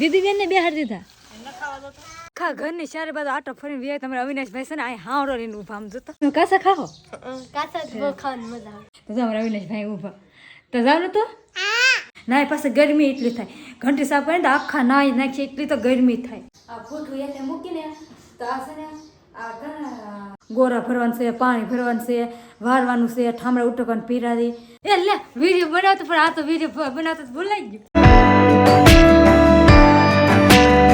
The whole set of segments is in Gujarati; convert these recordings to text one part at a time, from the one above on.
દીદી બેન ને બેહાડ દીધા. ખા ઘરની ચારે બાજુ આટો ફરીને વ્યાય તમારે અવિનાશભાઈ છે ને આ હાવડો લઈને ઊભા આમ જોતા. કાસા ખાઓ કાચા ખાવાની મજા આવે. તો તમારે અવિનાશભાઈ ઊભા. તો જાવ તો. ના પાસે ગરમી એટલી થાય. ઘંટી સાફ કરીને તો આખા નાઈ નાખી એટલી તો ગરમી થાય. આ ફોટું એટલે મૂકીને તો આ છે ને આ ગોરા ભરવાનું છે પાણી ભરવાનું છે વારવાનું છે ઠામડા ઉટકવાનું પીરાદી એ લે વીડિયો બનાવતો પણ આ તો વીડિયો બનાવતો ભૂલાઈ ગયું.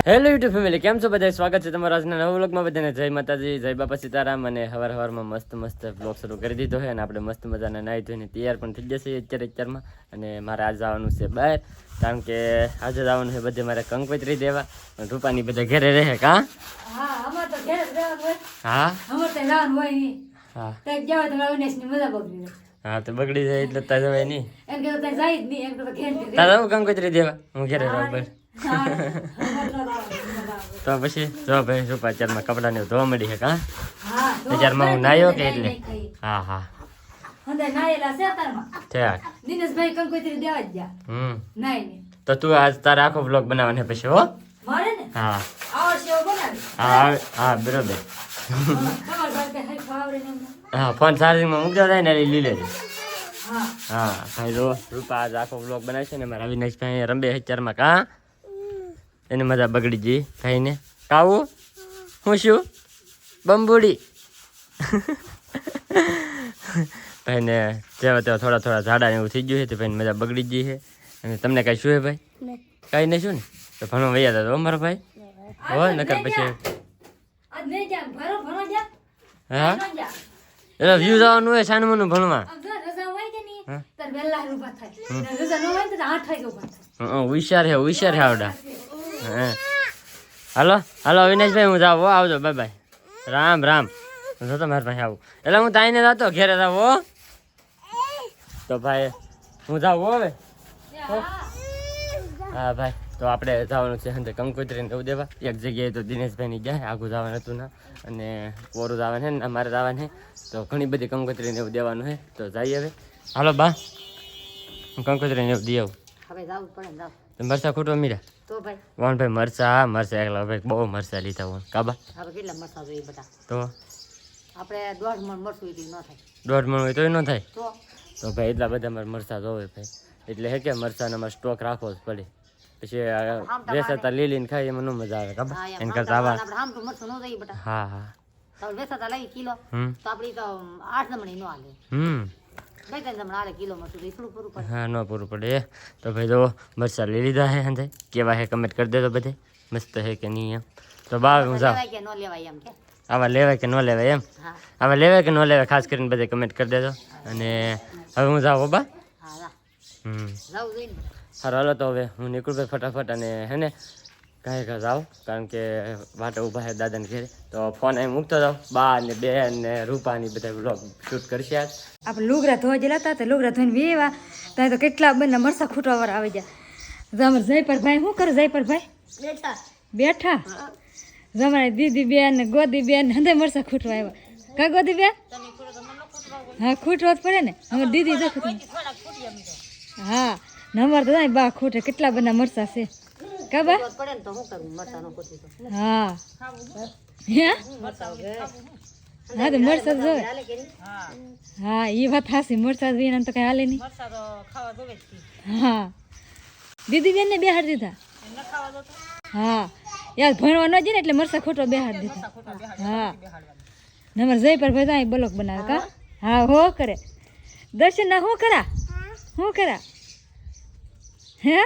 હેલો યુટ્યુબ ફેમિલી કેમ છો બધા સ્વાગત છે તમારા આજના નવા વ્લોગમાં બધાને. જય માતાજી જય બાપા સીતારામ અને હવાર હવારમાં મસ્ત મસ્ત વ્લોગ શરૂ કરી દીધો છે અને આપણે મસ્ત મજાને નાહી ધોઈને તૈયાર પણ થઈ જશે અત્યારે અત્યારમાં. અને મારે આજે આવવાનું છે બહાર કારણ કે આજે આવવાનું છે બધે મારે કંકોત્રી દેવા. અને રૂપાની બધા ઘરે રહે કા? હા જ હોય. હા? હોય હા. તો બગડી જાય. હા તો બગડી જાય એટલે તાજા જવાય નહીં. તારા હું જ જ કંકોત્રી દેવા? હું ઘરે રહું બસ. તો પછી જો ભાઈ શું અત્યારમાં કપડાને એવું ધોવા મળી છે કા અત્યારમાં હું નાહ્યો કે એટલે? હા હા. તો તું આજ તારે આખો બ્લોગ બનાવવાનો પછી હો? હા. હા હા બરોબર. ને. હા ફોન ચાર્જિંગમાં મૂકતા થાય ને એટલે લી લેજે. હા. ભાઈ જો રૂપા આજ આખો બ્લોગ બનાવે છે ને મારા અવિનાશ ભાઈ રંબે હચારમાં કા? એની મજા બગડી ગઈ ભાઈને કાવું? હું શું? બંબુડી. ભાઈને જેવા તેવા થોડા થોડા ઝાડા એવું થઈ ગયું છે તો ભાઈને મજા બગડી ગઈ છે. અને તમને કાંઈ શું હે ભાઈ? કાંઈ નહીં શું ને? તો ભણવા વૈયા હતા તો મારા ભાઈ. હો નકર પછી હા? એટલે વ્યૂ જવાનું હોય સાનમાનું ભણવા. હોશિયાર હે? હોશિયાર હે આવડા. હાલો હાલો અવિનાશભાઈ હું જાવ હો. આવજો બાય બાય. રામ રામ. હું જો મારા પાસે આવું. એટલે હું તાઈને જતો ઘેરે જાવ હો. તો ભાઈ હું જાઉં હવે. હો? હા ભાઈ. તો આપણે જવાનું છે અંદર કંકોત્રીને એવું દેવા. એક જગ્યાએ તો દિનેશભાઈની ગયા આગું જવાનું હતું ના. અને કોરું જવાનું છે ને અમારે જવાનું છે. તો ઘણી બધી કંકોત્રીને એવું દેવાનું છે. તો જઈએ હવે. હાલો બા. હું કંકોત્રીને એવું દઈ આવું. હવે જાવું પડે જાવ તો મરચા ખૂટવા મીરા. તો ભાઈ. વન ભાઈ મરચા મરચા એકલા ભાઈ બહુ મરચા લીધા વન કાબા હવે કેટલા મરચા જોઈએ બધા? તો? આપણે દોઢ મણ મરસું એટલી ન થાય. દોઢ મણ હોય તોય ન થાય? તો? તો ભાઈ એટલા બધા મારે મરચા જોવે ભાઈ. એટલે હે કે મરચાના માં સ્ટોક રાખવો જ પડે. પછી વેસાતા લીલીને ખાઈ એમાં ન મજા આવે કાબા એને કરતા આવા આપણે આમ તો મરસું ન દઈએ બટા હા હા. તો વેસાતા લઈ કિલો. તો આપણી તો આઠ જમણી ન હાલે. હમ. તો હા ન પૂરું પડે. તો ભાઈ જો મરચા લઈ લીધા હે હંધે કેવા હે કમેન્ટ કરી દેજો બધે મસ્ત હે કે નહીં એમ. તો બા હું જાઉં. આવા લેવાય કે ન લેવાય એમ? આવા લેવાય કે ન લેવાય ખાસ કરીને બધે કમેન્ટ કરી દેજો. અને હવે હું જાઉં બા. હમ. સારું હાલો તો હવે હું નીકળું ભાઈ ફટાફટ અને હે ને કાંઈ ઘર જાઓ કારણ કે વાટે ઊભા છે દાદાને ઘેરે. તો ફોન અહીં મૂકતો જાઉં. બા ને બેન ને રૂપાની બધા વ્લોગ શૂટ કરશે આજ. આપણે લુગરા ધોવા જેલા હતા તો લુગરા ધોઈને વેવા. ત્યાં તો કેટલા બંને મરસા ખૂટવા વાળા આવી ગયા. જમર જયપરભાઈ શું કરે જયપરભાઈ? ભાઈ બેઠા? જમારે દીદી બેન ને ગોદી બેન હંધે મરસા ખૂટવા આવ્યા. કા ગોદી બેન? હા ખૂટવા જ પડે ને. અમારે દીદી જો ખૂટવા હા નંબર તો બા ખૂટે. કેટલા બધા મરસા છે. કા પડે ને તો હું કરું? મરસા નો તો. હા. હે? હા તો મરસા જોવે. હા. એ વાત હાસી. મરસા વિના તો કઈ હાલે નહીં. હા દીદી બેન ને બેહાડ દીધા? હા. યાર ભણવા ન જઈને એટલે મરસા ખોટો બેહાડ દીધા. હા. નંબર જય પર ભાઈ અહીં બ્લોક બનાવે. કા? હા. હો કરે. દર્શન ના હું કરા. હું કરા. હે?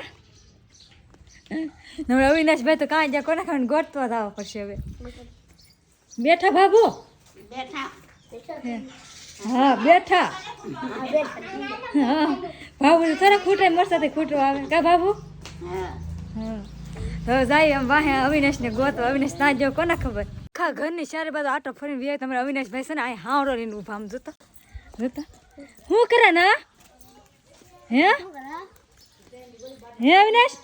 નંબર અવિનાશભાઈ તો કાંઈ જ્યાં કોને ખાવાનું ગોતવા થવા પડશે હવે. બેઠા બાબુ બેઠા હા બેઠા. હા બાબુ તરફ ખૂટે મરસાથી ખૂટો આવે. કા બાબુ હા. હા તો જાય એમ વાહે અવિનાશને ગોતો અવિનાશ ના જો કોને ખબર? ખા, ઘરની ચારે બાજુ આટો ફરીને વ્યાય. તમારે અવિનાશભાઈ છે ને, આ હાવડો લઈને ઊભા આમ જોતા. જોતા? હું કરે ને હે? હે, અવિનાશ?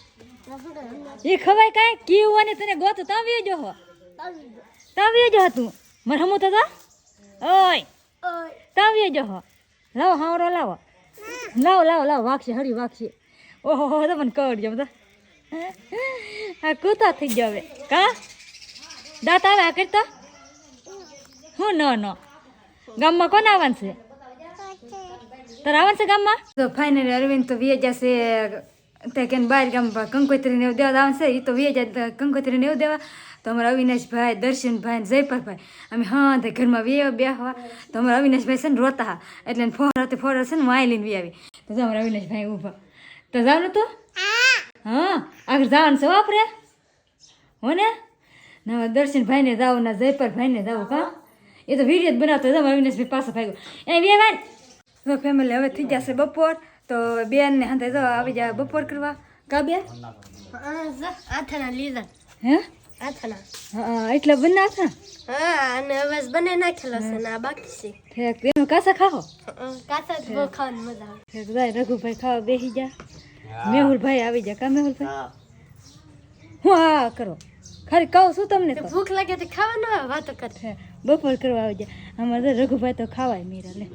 એ ખવાય કાંઈ? કીવું અને તને ગોતો તા વ્યો જો હો. તા વ્યો જો તું. મારે હમું તો ઓય. તા વ્યો જો હો. લાવો, હાવરો લાવો. લાવો લાવો લાવો, વાગશે હરી વાગશે. ઓહો, હો તો મને કવડજો બધા. આ કૂતા થઈ ગયો હવે. કા? દાંત આવે આ કરતા? હું ન ન. ગામમાં કોણ આવવાનું છે? તારે આવવાનું છે ગામમાં? તો ફાઇનલી અરવિંદ તો વીએ જશે. તે કે બહાર ગામ કંકોત્રી ને એવું દેવા છે એ તો વે જાય કંકોત્રી ને એવું દેવા. તો અમારા અવિનાશભાઈ દર્શનભાઈ ને જયપરભાઈ અમે હા, તે ઘરમાં વે બેહવા. તો અમારા અવિનાશભાઈ છે ને રોતા એટલે ફોર ફોરા છે ને વાય લઈને વી આવી. તો અમારા અવિનાશભાઈ ઊભા. તો જવાનું તો. હા, આગળ જવાનું છે વાપરે હો ને? ના દર્શનભાઈને જાવ ના જયપરભાઈને જાવું કા? એ તો વીડિયો જ બનાવતો હતો અવિનાશભાઈ પાસે ભાગ્યો. એ વે ભાઈ. તો ફેમિલી હવે થઈ જશે બપોર. તો બેન ને હાથે જો આવી જાય બપોર કરવા. કા બે આથાના લીધા. હે? આથાના હા એટલે બનાવતા હા અને હવે બને નાખેલો છે ને આ બાકી છે. ઠેક બેનો કાસા ખાઓ? કાચા જ ખાવાની મજા આવે. ઠેક જાય રઘુભાઈ ખાવા બેસી જા. મેહુલભાઈ આવી જા કા મેહુલભાઈ? હું. હા કરો. ખાલી કહું શું તમને તો ભૂખ લાગે તો ખાવાનું વાતો કરે. બપોર કરવા આવી જાય અમારે રઘુભાઈ તો ખાવાય મીરા લે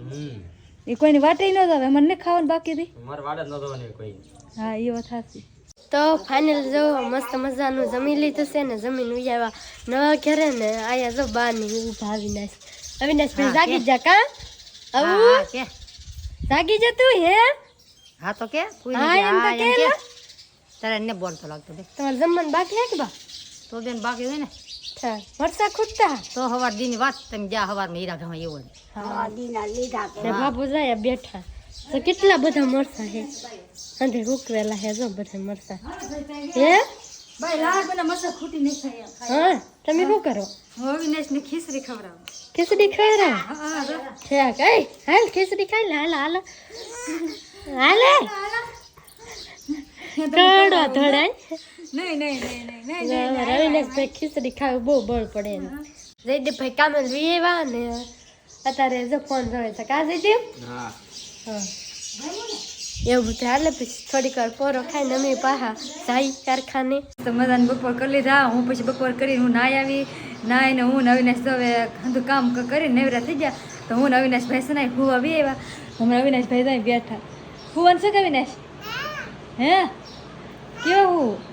એ કોઈની વાટે ન આવે મને ખાવાનું બાકી હતી મારે વાડે ન જવાની કોઈ. હા એ વાત સાચી. તો ફાઇનલ જો મસ્ત મજાનું જમી લીધું છે ને જમીન ઉયાવા નવા ઘરે ને આયા જો બારની ઊભા અવિનાશ અવિનાશ ભાઈ જાગી જા કા? આવું? કે. જાગી જા તું હે? હા તો કે કોઈ હા એમ તો કે. તારે ને બોલતો લાગતો બે તમારે જમવાનું બાકી હે કે બા? તો બેન બાકી હોય ને. વરસાદ ખૂટતા તો હવાર દીની વાત તમે જા હવારમાં હીરા ઘામાં એવું ને બાપુ જાય બેઠા. તો કેટલા બધા મરસા હે અંધે હુકવેલા હે જો બધા મરસા. હે? ભાઈ લાડ બના મરસા ખૂટી નહીં થાય હા તમે શું કરો? હું અવિનાશ ને ખીચડી ખવડાવું. ખીચડી ખાઈ રહ્યા હા હા. કઈ હાલ ખીચડી ખાઈ લે હાલ હાલ. હાલે. કડો ધડાય નહીં નહીં નહીં નહીં ખીચડી ખાવું બહુ બળ પડે એને જયદીપભાઈ કામે વિયેવા ને અત્યારે જો ફોન જોવે છે. કા જયદીપ? હા. હા. એવું બધું હાલે પછી થોડીક વાર પોરો ખાઈને અમે પાહા જાય કારખાને. તો મજાને બપોર કરી લીધા. હું પછી બપોર કરીને હું નાઈ આવી. નાઈને હું ને અવિનાશ તો હવે બધું કામ કરીને નેવરા થઈ ગયા. તો હું ને અવિનાશ ભાઈ સનાઈ હું આવી આવ્યા. હું અવિનાશભાઈ ત્યાં બેઠા. હું શું કે અવિનાશ હે? કેવું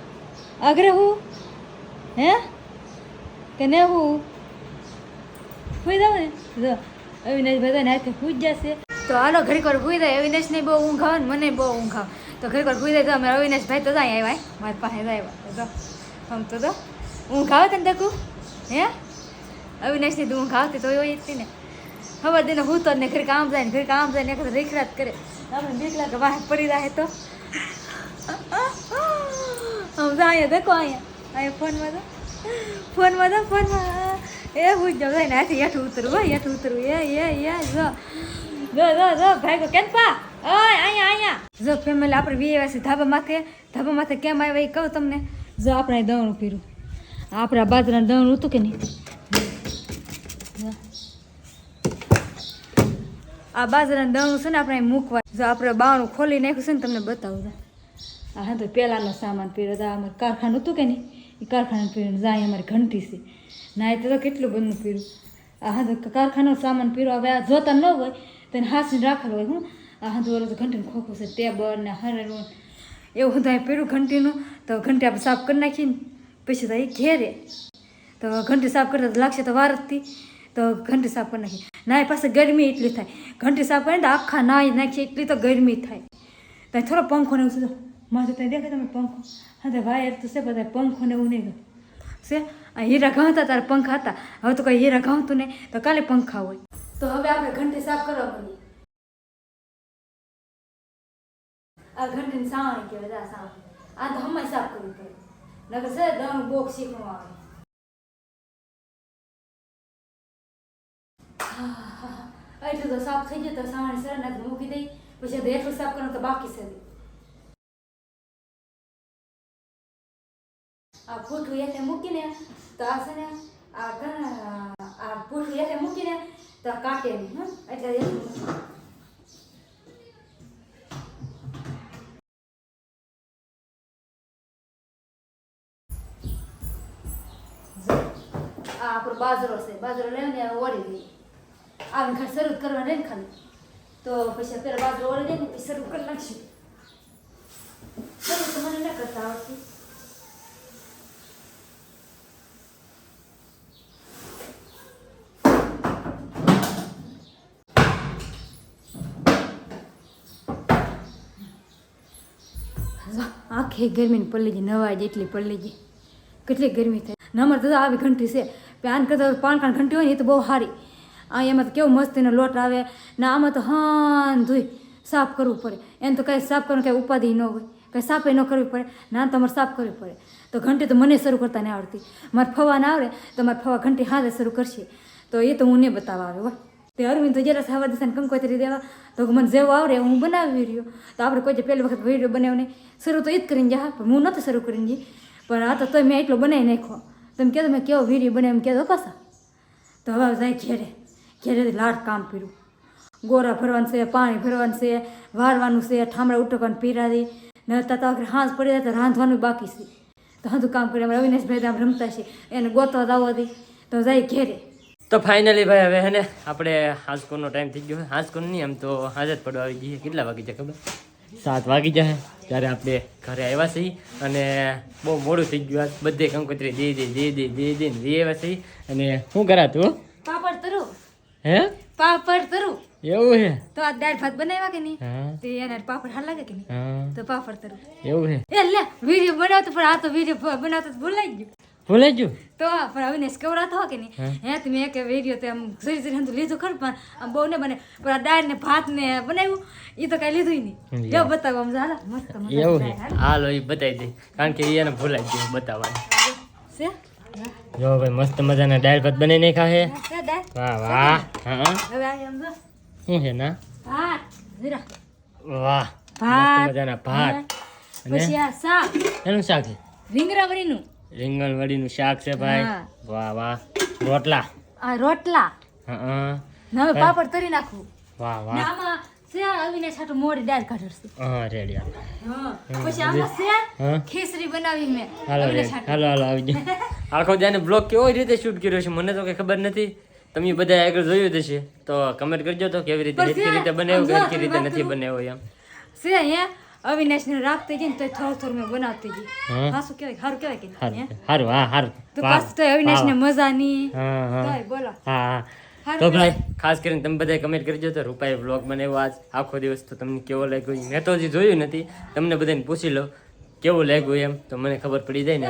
અગ્રે હું? હે? કે ને હું? હુઈ જાવ ને? જો અવિનાશ બધાને હાથે જ જશે. તો હાલો ઘડીક વાર હુઈ જાય અવિનાશ ને બહુ ઊંઘ આવે ને મને બહુ ઊંઘ આવે તો ઘડીક વાર હુઈ જાય તો અમે અવિનાશ ભાઈ તો જાય આવ્યા મારી પાસે જ આવ્યા. તો આમ તો તો ઊંઘ આવે તને તકું હે? અવિનાશની તો ઊંઘ આવતી તો હોય હતી ને. ખબર તેને હું તો ને ઘડીક કામ જાય ને ઘર કામ જાય ને એક રેખરાત કરે. આપણે બીક લાગે બહાર પડી રહે તો. જા અહીંયા દેખો અહીંયા. અહીંયા ફોનમાં તો ફોનમાં તો ફોનમાં એ હું જાઉં જાય ને આથી હેઠું ઉતરવું હોય હેઠું ઉતરવું એ એ એ, જો. જો જો જો ભાઈ કેમ પા ઓય, અહીંયા અહીંયા. જો ફેમિલી આપણે વીએવાસી ધાબા માથે ધાબા માથે કેમ આવ્યા એ કહું તમને? જો, આપણે દવણું પીરું આપણા બાજરાનું દવણું હતું કે નહીં? જો. આ બાજરાનું દવણું છે ને, આપણે મૂકવા જો, આપણે બાવણું ખોલી નાખ્યું છે ને, તમને બતાવું છું. હા તો પહેલાંનો સામાન પીરો તો અમારે કારખાનું હતું કે નહીં? એ કારખાનું પીર્યું જાય અમારી ઘંટી છે. ના એ તો કેટલું બધું પીરું હા તો કારખાનો સામાન પીરો હવે આ જોતા ન હોય, તો એને હાસીને રાખેલો હોય. હું હા તો ઓલો તો ઘંટીનું ખોખું છે, ટેબલ ને હરણું એવું બધું પીર્યું ઘંટીનું. તો ઘંટી આપણે સાફ કરી નાખીને પછી તો એ ઘેરે. તો ઘંટી સાફ કરતા તો લાગશે તો વાર તો ઘંટી સાફ કરી નાખી ના, એ પાસે ગરમી એટલી થાય. ઘંટી સાફ કરીને તો આખા નાહી નાખીએ, એટલી તો ગરમી થાય. તો થોડો પંખો ને એવું છે તો દેખાય તમે પંખો. હા, તો વાયર તો છે બધા પંખો ને એવું નહીં છે? આ હીરા ઘાવતા તારા પંખા હતા. હવે તો કઈ હીરા ઘાવતું નહીં, તો કાલે પંખા હોય. તો હવે આપણે ઘંટી સાફ કરવા મળીએ આ ઘંટીને સાવણી કહેવાય આ સાવણી. આ તો હમણાં સાફ કરવી પડે. નકર છે દમ બોક શીખવા આવે. એટલું તો સાફ થઈ જાય તો સાવણી સર મૂકી દઈ. પછી એટલું સાફ કરવાનું તો બાકી છે. આ ભૂઠું એટલે મૂકીને તો આ છે ને આ આ ભૂઠું એટલે મૂકીને તો કાઢે નહીં હં? એટલે આ આપણો બાજરો છે, બાજરો લઈને ઓળી દઈએ આમ ખાલી શરૂ કરવા ને ખાલી. તો પછી અત્યારે બાજરો ઓળી દે ને પછી શરૂ કરી નાખશું. શરૂ તો મને ન કરતા આવડતું. આખી ગરમીની પડી ગઈ નવાય જેટલી પડી ગઈ કેટલી ગરમી થાય. ને અમારે તો આવી ઘંટી છે. આને પાન કાન ઘંટી હોય ને એ તો બહુ સારી. આ એમાં તો કેવું મસ્ત એનો લોટ આવે. ને આમાં તો હાન ધોઈ સાફ કરવું પડે. એને તો કાંઈ સાફ કરવાનું કાંઈ ઉપાધિ ન હોય. કાંઈ સાફે ન કરવી પડે. ના તમારે સાફ કરવી પડે. તો ઘંટી તો મને શરૂ કરતા નહીં આવડતી. મારે ફવા ના આવડે તો મારે ફવા ઘંટી હાથે શરૂ કરશે. તો એ તો હું ને બતાવવા આવે વાહ તે અરવિંદ જરા સાવા દિશાને કંકોત્રી દેવા. તો મને જેવું આવડે હું બનાવી રહ્યો. તો આપણે કોઈ પહેલી વખત વીડિયો બનાવ્યો નહીં. શરૂ તો એ જ કરીને જા, પણ હું નથી શરૂ કરીને જી. પણ આ તો તોય મેં એટલો બનાવી નાખ્યો. તમે કહેતો, મેં કેવો વીડિયો બનાવ્યો એમ કહેતો પાછા તો હવે જાય ઘેરે. ઘેરે લાડ કામ પીરું. ગોરા ભરવાનું છે, પાણી ભરવાનું છે, વારવાનું છે, ઠામડા ઉટકવાનું પીરાદી ને તો હાંસ પડી જાય તો રાંધવાનું બાકી છે. તો બધું કામ કરે અવિનાશભાઈ તો રમતા છે. એને ગોતવા દાવો હતી તો જાય ઘેરે. તો ફાઇનલી ભાઈ હવે હે ને આપણે હાંસકોનો ટાઈમ થઈ ગયો હાંસકોન નહીં આમ તો હાજર પડવા આવી ગઈ કેટલા વાગી જાય ખબર? સાત વાગી જાય ત્યારે આપણે ઘરે આવ્યા છીએ અને બહુ મોડું થઈ ગયું આજ. બધે કંકોત્રી દે દે દે દે દે દે દે આવ્યા છીએ. અને શું કરાતું પાપડ તરુ. હે? પાપડ તરુ. એવું હે તો આ દાળ ભાત બનાવ્યા કે નહીં? તે એને પાપડ હાલ લાગે કે નહીં? તો પાપડ તરુ. એવું હે એ લે વીડિયો બનાવતો પણ આ તો વીડિયો બનાવતો ભૂલાઈ ગયું. ભૂલાઈ જો. તો પણ અવિનાશ કવરાતો હો કે નહીં? હે. તો મેં કે વીડિયો તો એમ સરી સરી હંધું લીધું ખરું પણ આમ બહુ ને બને પણ આ દાળ ને ભાત ને બનાવ્યું એ તો કાંઈ લીધું નહીં. જો બતાવો આમ હાલો મસ્ત એવું છે. હાલો. એ બતાવી દે. કારણ કે એને ભૂલાઈ ગયું બતાવવાની. છે? જો ભાઈ મસ્ત મજાના દાળ ભાત બની નાખ્યા ખાહે વાહ વાહ. હા. હવે આમ જો. શું છે ના? ભાત જીરા. વાહ ભાત. મસ્ત મજાના ભાત. અને પછી આ શાક. એનું શાક રીંગરા રીંગણાવરીનું રીંગણ વડીનું શાક છે ભાઈ. વાહ વાહ. રોટલા. આ રોટલા? હા હવે પાપડ તરી નાખું. વાહ વાહ. આમાં છે અવિનાશ હાટુ મોડી દાળ કાઢશે હા રેડી હા. પછી આમાં છે ખીચડી બનાવી મેં. હાલો હાલો હાલો આવી જાઓ. આખો જાને બ્લોગ કેવો રીતે શૂટ કર્યો છે મને તો કઈ ખબર નથી. તમે બધા આગળ જોયું હશે. તો કમેન્ટ કરજો તો કેવી રીતે રીતે બનાવ્યું આમ રીતે નથી બનાવ્યો એમ. છે હે અવિનાશ ને રાખતી જઈને તો થોર થોર મેં બનાવતી જઈ હા. હા શું કહેવાય સારું કહેવાય કે સારું હા? સારું તો પાસ તો અવિનાશને મજા નહીં. હા હા. તોય બોલો. હા તો ભાઈ ખાસ કરીને તમે બધા કમેન્ટ કરજો તો રૂપાએ વ્લોગ બનાવ્યો આજ. આખો દિવસ તો તમને કેવો લાગ્યો મેં તો હજી જોયું નથી. તમને બધાને પૂછી લો કેવું લાગ્યું એમ? તો મને ખબર પડી જાય ને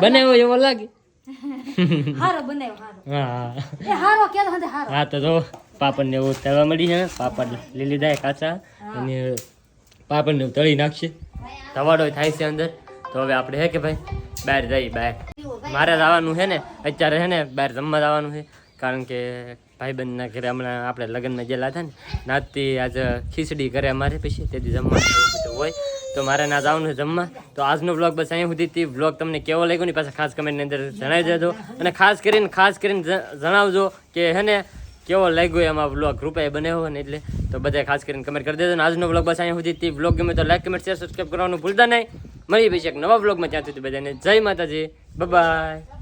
બનાવ્યો એવો લાગે? હારો બનાવ્યો હારો. હા હારો. હા તો જો. પાપડ ને એવું તળવા મળી છે પાપડ લઈ લીધા કાચા. અને પાપડ ને તળી નાખશે. તવાડો થાય છે અંદર. તો હવે આપણે હે કે ભાઈ બહાર જઈએ બહાર. મારે જવાનું છે ને અત્યારે છે ને બહાર જમવા જવાનું છે. કારણ કે ભાઈબંધના ઘરે હમણાં આપણે લગ્નમાં ગયેલા હતા ને નાતી આજે ખીચડી કરે અમારે પછી તેથી જમવાનું હોય. તો મારે ના જવાનું છે જમવા. તો આજનો બ્લોગ બસ અહીં સુધી બ્લોગ તમને કેવો લાગ્યો ને પાછા ખાસ કમેન્ટની અંદર જણાવી દેજો. અને ખાસ કરીને ખાસ કરીને જણાવજો કે હે ને કેવો લાગ્યો એમાં બ્લોગ રૂપિયા બનાવ્યો ને એટલે તો બધા ખાસ કરીને કમેન્ટ કરી દેજો. અને આજનો બ્લોગ બસ અહીંયા સુધી. બ્લોગ ગમે તો લાઈક કમેન્ટ શેર સબસ્ક્રાઈબ કરવાનું ભૂલતા નહીં. મળી પછી એક નવા બ્લોગમાં ત્યાં સુધી બધાને જય માતાજી. બાય